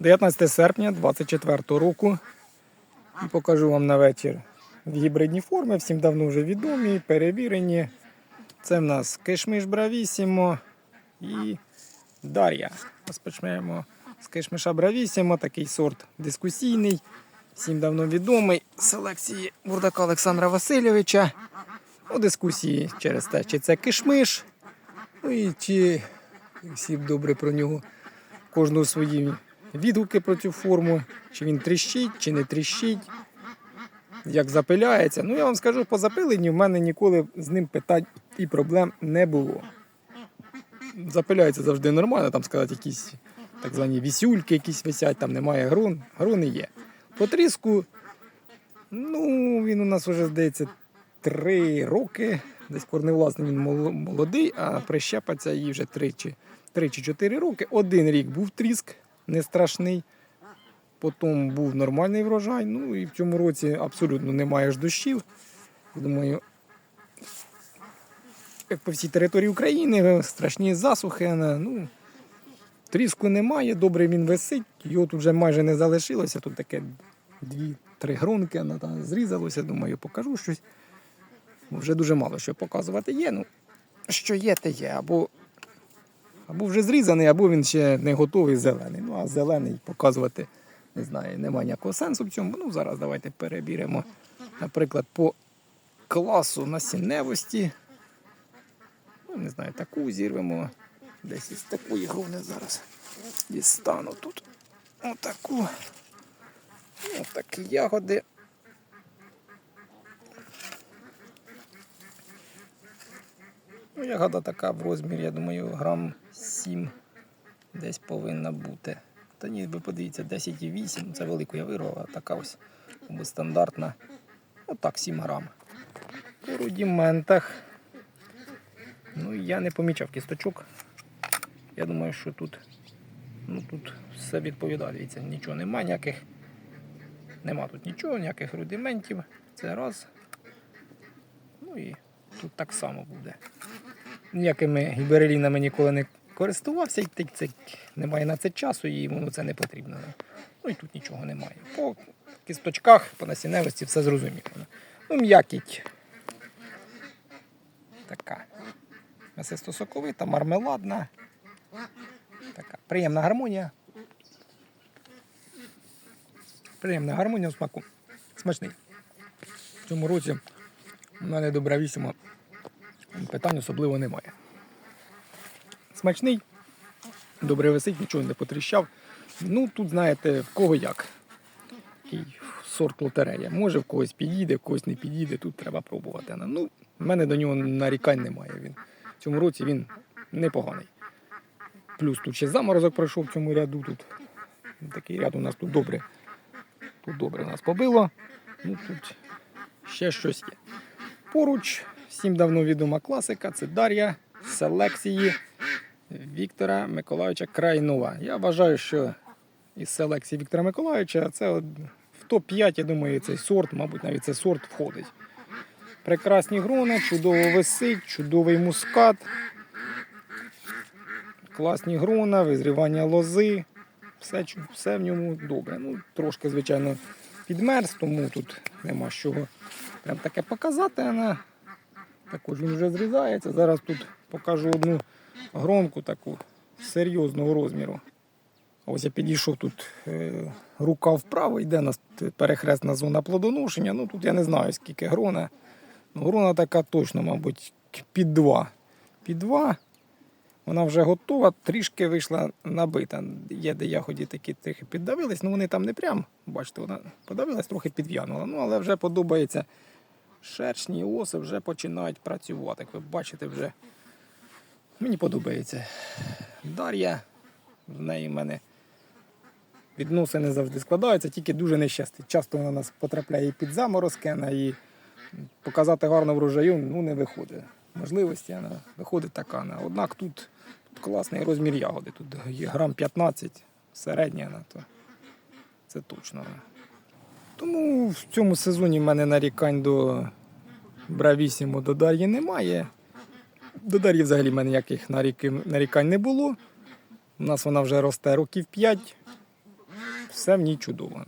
19 серпня 24 року. І покажу вам на вечір в гібридній формі. Всім давно вже відомі, перевірені. Це в нас кишмиш Бравісімо і Дар'я. Розпочнемо з кишмиша Бравісімо, такий сорт дискусійний. Всім давно відомий селекції бурдака Олександра Васильовича. У дискусії через те, чи це кишмиш, ну і чи всі добре про нього кожного свої відгуки про цю форму, чи він тріщить, чи не тріщить, як запиляється. Ну, я вам скажу, по запиленню в мене ніколи з ним питань і проблем не було. Запиляється завжди нормально, там сказати, якісь так звані вісюльки якісь висять, там немає грон, грони є. По тріску, ну, він у нас вже, здається, три роки. Десь корневласний він молодий, а прищепаться їй вже три чи, три чи чотири роки. Один рік був тріск, не страшний. Потім був нормальний врожай. Ну і в цьому році абсолютно немає ж дощів. Думаю, як по всій території України, страшні засухи. Ну, тріску немає, добре він висить. Його тут вже майже не залишилося. Тут таке дві-три гронки, вона зрізалося. Думаю, покажу щось. Вже дуже мало що показувати є. Ну, що є, те є. Або, або вже зрізаний, або він ще не готовий зелений. Ну, а зелений показувати, не знаю, немає ніякого сенсу в цьому. Ну, зараз давайте перевіримо, наприклад, по класу насінневості. Ну, не знаю, таку зірвемо. Десь із такої груни зараз дістану тут. Отаку. Отакі ягоди. Ну, ягода така в розмірі, я думаю, грам 7 десь повинна бути. Та ні, ви подивіться, 10,8, це велику я вирвав, а така ось стандартна. Отак 7 грам. По рудіментах. Ну, я не помічав кісточок. Я думаю, що тут, ну, тут все відповідає. Нічого нема, ніяких. Нема тут нічого, ніяких рудиментів. Це раз. Ну і тут так само буде. Ніякими гіберелінами ніколи не користувався, і так це немає на це часу, і йому це не потрібно. Ну і тут нічого немає. По кісточках, по насінневості все зрозуміло. Ну, м'якіть. Така. М'ясисто-соковита, мармеладна. Така. Приємна гармонія. Приємна гармонія у смаку. Смачний. В цьому році добра вісіма. Питань особливо немає. Смачний, добре висить, нічого не потріщав. Ну, тут, знаєте, в кого як. Такий сорт лотерея. Може в когось підійде, в когось не підійде, тут треба пробувати. Ну, в мене до нього нарікань немає. Він. В цьому році він непоганий. Плюс тут ще заморозок пройшов в цьому ряду. Тут такий ряд у нас тут добре. Тут добре нас побило. Ну, тут ще щось є. Поруч всім давно відома класика це Дар'я з селекції Віктора Миколайовича Крайнова. Я вважаю, що із селекції Віктора Миколайовича це в топ-5, я думаю, цей сорт, мабуть, навіть цей сорт входить. Прекрасні грони, чудово висить, чудовий мускат, класні грона, визрівання лози. Все, все в ньому добре. Ну, трошки, звичайно, підмерз, тому тут нема чого прям таке показати. Вона також він вже зрізається. Зараз тут покажу одну гронку таку серйозного розміру. Ось я підійшов тут е, рука вправо, йде нас перехресна зона плодоношення. Ну тут я не знаю скільки грона. Ну, грона така точно, мабуть, під два. Під два. Вона вже готова, трішки вийшла набита. Є де ягоді такі трохи піддавились, ну вони там не прям, бачите, вона подавилась, трохи підв'янула. Ну, але вже подобається. Шершні оси вже починають працювати. Як ви бачите, вже мені подобається. Дар'я, з нею в мене відносини завжди складаються, тільки дуже нещастить. Часто вона нас потрапляє під заморозки, і показати гарно врожаю ну, не виходить. Можливості вона виходить така. вона. Однак тут, тут класний розмір ягоди. Тут є грам 15, середня, вона, то це точно. вона. Тому в цьому сезоні в мене нарікань до Бравісімо до Дар'ї немає. До Дар'ї взагалі в мене ніяких нарікань не було. У нас вона вже росте років 5. все в ній чудово.